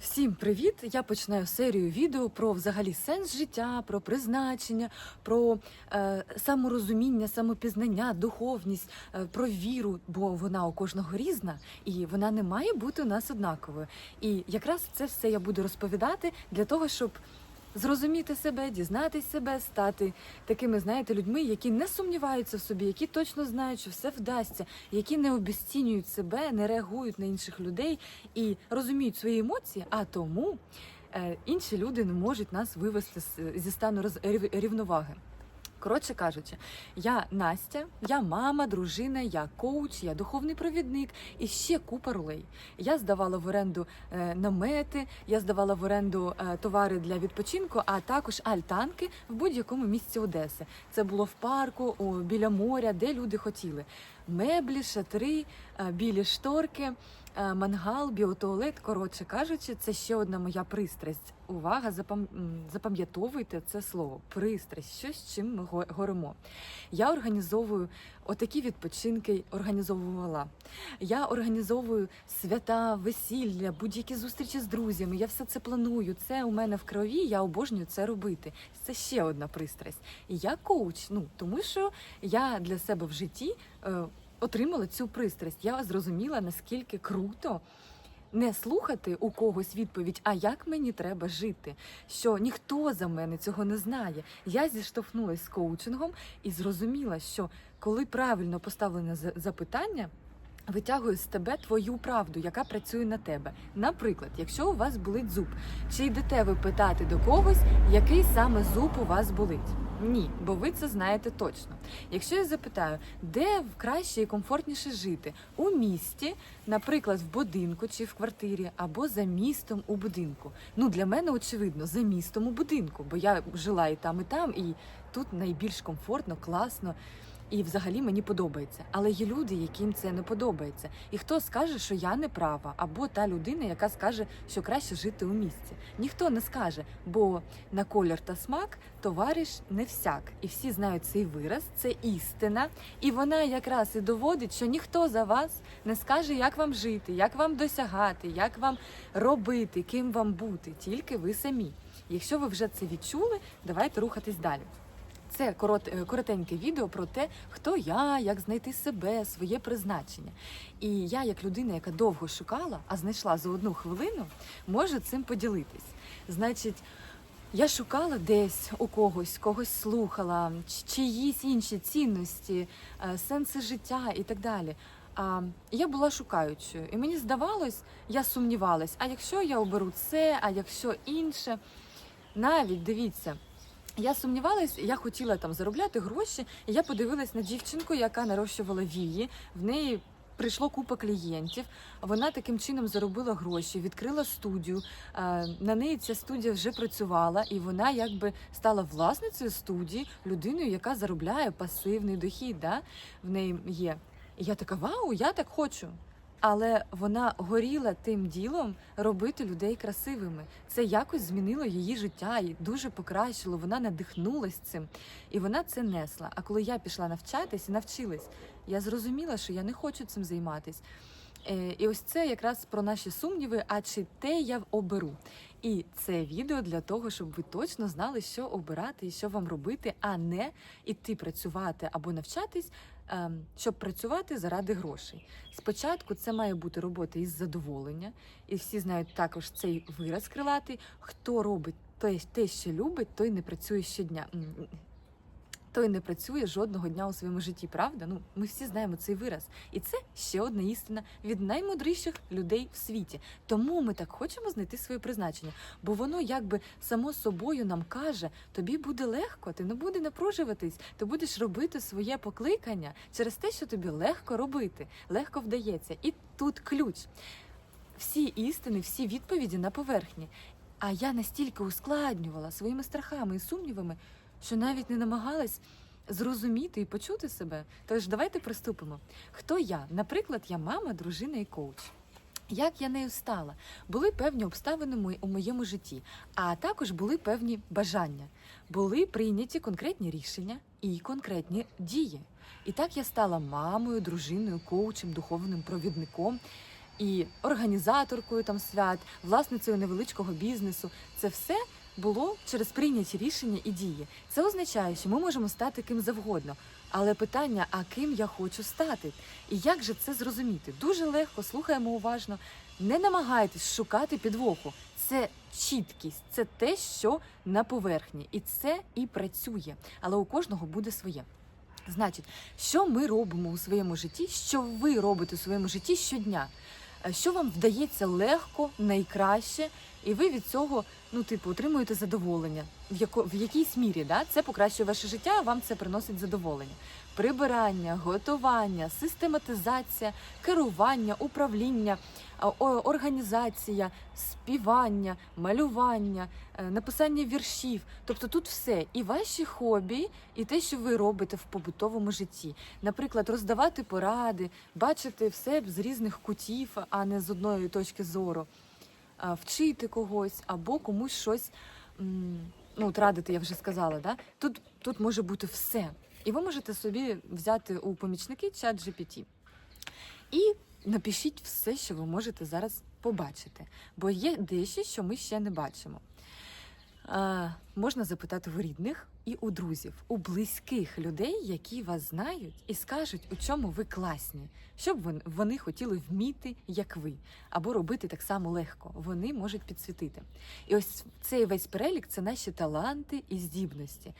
Всім привіт! Я починаю серію відео про взагалі сенс життя, про призначення, про е, саморозуміння, самопізнання, духовність, е, про віру, бо вона у кожного різна і вона не має бути у нас однаковою. І якраз це все я буду розповідати для того, щоб зрозуміти себе, дізнатись себе, стати такими, знаєте, людьми, які не сумніваються в собі, які точно знають, що все вдасться, які не обесцінюють себе, не реагують на інших людей і розуміють свої емоції, а тому е, інші люди не можуть нас вивести зі стану рівноваги. Коротше кажучи, я Настя, я мама, дружина, я коуч, я духовний провідник і ще купа ролей. Я здавала в оренду е, намети, я здавала в оренду е, товари для відпочинку, а також альтанки в будь-якому місці Одеси. Це було в парку, біля моря, де люди хотіли. Меблі, шатри, е, білі шторки, е, мангал, біотуалет. Коротше кажучи, це ще одна моя пристрасть. Увага, запам'ятовуйте це слово. Пристрасть, щось з чим ми го- горимо. Я організовую отакі відпочинки, організовувала. Я організовую свята, весілля, будь-які зустрічі з друзями. Я все це планую. Це у мене в крові. Я обожнюю це робити. Це ще одна пристрасть. І я коуч. Ну тому що я для себе в житті е, отримала цю пристрасть. Я зрозуміла наскільки круто. Не слухати у когось відповідь, а як мені треба жити, що ніхто за мене цього не знає. Я зіштовхнулася з коучингом і зрозуміла, що коли правильно поставлене за- запитання, витягує з тебе твою правду, яка працює на тебе. Наприклад, якщо у вас болить зуб, чи йдете ви питати до когось, який саме зуб у вас болить? Ні, бо ви це знаєте точно. Якщо я запитаю, де краще і комфортніше жити? У місті, наприклад, в будинку чи в квартирі, або за містом у будинку. Ну для мене очевидно, за містом у будинку, бо я жила і там, і там, і тут найбільш комфортно, класно. І взагалі мені подобається. Але є люди, яким це не подобається. І хто скаже, що я не права, або та людина, яка скаже, що краще жити у місті. Ніхто не скаже, бо на колір та смак товариш не всяк. І всі знають цей вираз, це істина. І вона якраз і доводить, що ніхто за вас не скаже, як вам жити, як вам досягати, як вам робити, ким вам бути, тільки ви самі. Якщо ви вже це відчули, давайте рухатись далі. Це корот, е, коротеньке відео про те, хто я, як знайти себе, своє призначення. І я, як людина, яка довго шукала, а знайшла за одну хвилину, можу цим поділитись. Значить, я шукала десь у когось, когось слухала, чиїсь інші цінності, е, сенси життя і так далі. А я була шукаючою, і мені здавалось, я сумнівалась, а якщо я оберу це, а якщо інше, навіть дивіться. Я сумнівалась, я хотіла там заробляти гроші, і я подивилась на дівчинку, яка нарощувала вії. В неї прийшло купа клієнтів. Вона таким чином заробила гроші, відкрила студію. Е, На неї ця студія вже працювала, і вона якби стала власницею студії, людиною, яка заробляє пасивний дохід. Да? В неї є. І я така, вау, я так хочу. Але вона горіла тим ділом робити людей красивими. Це якось змінило її життя і дуже покращило. Вона надихнулась цим, і вона це несла. А коли я пішла навчатись і навчилась, я зрозуміла, що я не хочу цим займатись. Е, І ось це якраз про наші сумніви. А чи те я оберу? І це відео для того, щоб ви точно знали, що обирати і що вам робити, а не іти працювати або навчатись, ем, щоб працювати заради грошей. Спочатку це має бути робота із задоволення, і всі знають також цей вираз крилатий. Хто робить те, те, що любить, той не працює щодня. Той не працює жодного дня у своєму житті, правда? Ну, ми всі знаємо цей вираз. І це ще одна істина від наймудріших людей в світі. Тому ми так хочемо знайти своє призначення, бо воно якби само собою нам каже: тобі буде легко, ти не буде напружуватись, ти будеш робити своє покликання через те, що тобі легко робити, легко вдається. І тут ключ. Всі істини, всі відповіді на поверхні. А я настільки ускладнювала своїми страхами і сумнівами, що навіть не намагалась зрозуміти і почути себе. Тож давайте приступимо. Хто я? Наприклад, я мама, дружина і коуч. Як я нею стала? Були певні обставини у моєму житті, а також були певні бажання, були прийняті конкретні рішення і конкретні дії. І так я стала мамою, дружиною, коучем, духовним провідником. і організаторкою там свят, власницею невеличкого бізнесу. Це все було через прийняті рішення і дії. Це означає, що ми можемо стати ким завгодно. Але питання, а ким я хочу стати? І як же це зрозуміти? Дуже легко, слухаємо уважно. Не намагайтесь шукати підвоху. Це чіткість, це те, що на поверхні, і це і працює. Але у кожного буде своє. Значить, що ми робимо у своєму житті, що ви робите у своєму житті щодня, Е, що вам вдається легко, найкраще, і ви від цього, ну, типу, отримуєте задоволення в яко в якійсь мірі, да? це покращує ваше життя, вам це приносить задоволення. Прибирання, готування, систематизація, керування, управління, організація, співання, малювання, е, написання віршів. Тобто тут все і ваші хобі, і те, що ви робите в побутовому житті. Наприклад, роздавати поради, бачити все з різних кутів, а не з одної точки зору, вчити когось або комусь щось. Ну, от радити, я вже сказала, да? Тут, тут може бути все. І ви можете собі взяти у помічники чат GPT. І напишіть все, що ви можете зараз побачити. Бо є дещо, що ми ще не бачимо. Можна запитати у рідних і у друзів, у близьких людей, які вас знають і скажуть, у чому ви класні, щоб вон- вони хотіли вміти, як ви, або робити так само легко. Вони можуть підсвітити. І ось цей весь перелік це наші таланти і здібності.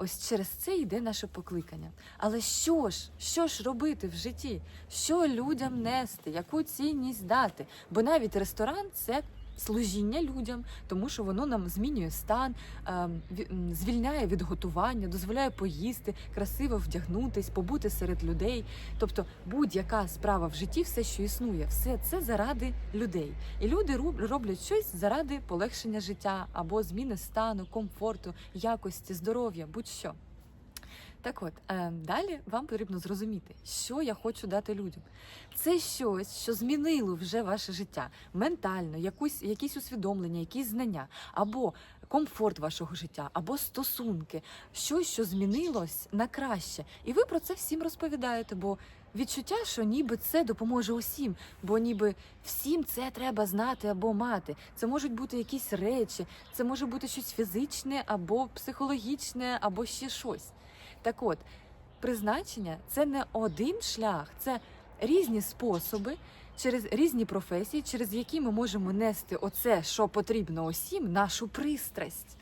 Ось через це йде наше покликання. Але що ж, що ж робити в житті? Що людям нести, яку цінність дати? Бо навіть ресторан це служіння людям, тому що воно нам змінює стан, ем, звільняє від готування, дозволяє поїсти, красиво вдягнутись, побути серед людей. Тобто будь-яка справа в житті, все, що існує, все це заради людей. І люди роб- роблять щось заради полегшення життя або зміни стану, комфорту, якості, здоров'я, будь-що. Так от, е, далі вам потрібно зрозуміти, що я хочу дати людям. Це щось, що змінило вже ваше життя ментально, якусь, якісь усвідомлення, якісь знання, або комфорт вашого життя, або стосунки, щось, що змінилось на краще. І ви про це всім розповідаєте, бо відчуття, що ніби це допоможе усім, бо ніби всім це треба знати або мати. Це можуть бути якісь речі, це може бути щось фізичне або психологічне, або ще щось. Так от, призначення це не один шлях, це різні способи, через різні професії, через які ми можемо нести оце, що потрібно усім, нашу пристрасть.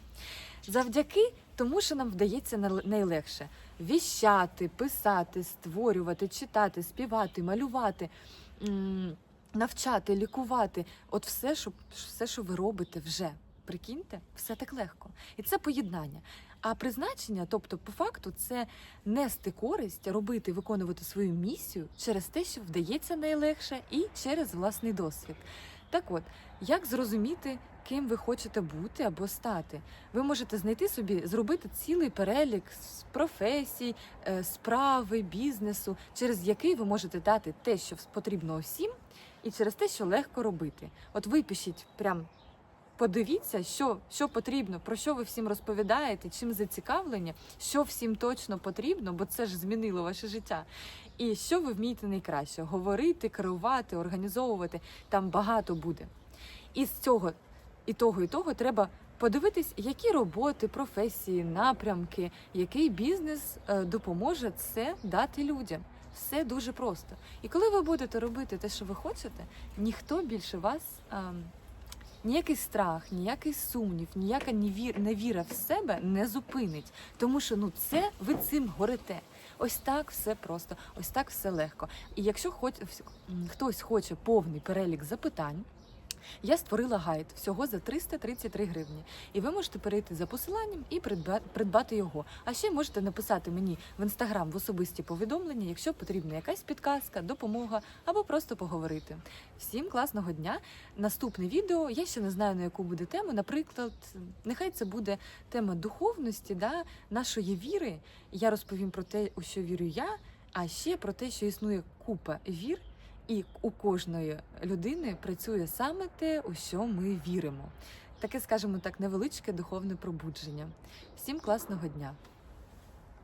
Завдяки тому, що нам вдається най- найлегше віщати, писати, створювати, читати, співати, малювати. Навчати, лікувати, от все, що все, що ви робите вже. Прикиньте, все так легко. І це поєднання. А призначення, тобто, по факту, це нести користь, робити, виконувати свою місію через те, що вдається найлегше, і через власний досвід. Так от, як зрозуміти, ким ви хочете бути або стати? Ви можете знайти собі, зробити цілий перелік з професій, е, справи, бізнесу, через який ви можете дати те, що потрібно усім, і через те, що легко робити. От випишіть прям подивіться, що, що потрібно, про що ви всім розповідаєте, чим зацікавлені, що всім точно потрібно, бо це ж змінило ваше життя. І що ви вмієте найкраще говорити, керувати, організовувати. Там багато буде. І з цього і того, і того треба подивитись, які роботи, професії, напрямки, який бізнес е, допоможе це дати людям. Все дуже просто. І коли ви будете робити те, що ви хочете, ніхто більше вас. Ніякий страх, ніякий сумнів, ніяка невір- невіра в себе не зупинить, тому що ну це ви цим горите. Ось так все просто, ось так все легко. І якщо хоч хтось хоче повний перелік запитань. Я створила гайд всього за 333 гривні, і ви можете перейти за посиланням і придбати його. А ще можете написати мені в інстаграм в особисті повідомлення, якщо потрібна якась підказка, допомога або просто поговорити. Всім класного дня! Наступне відео я ще не знаю на яку буде тема. Наприклад, нехай це буде тема духовності, да, нашої віри. Я розповім про те, у що вірю я, а ще про те, що існує купа вір. І у кожної людини працює саме те, у що ми віримо. Таке, скажімо так, невеличке духовне пробудження. Всім класного дня!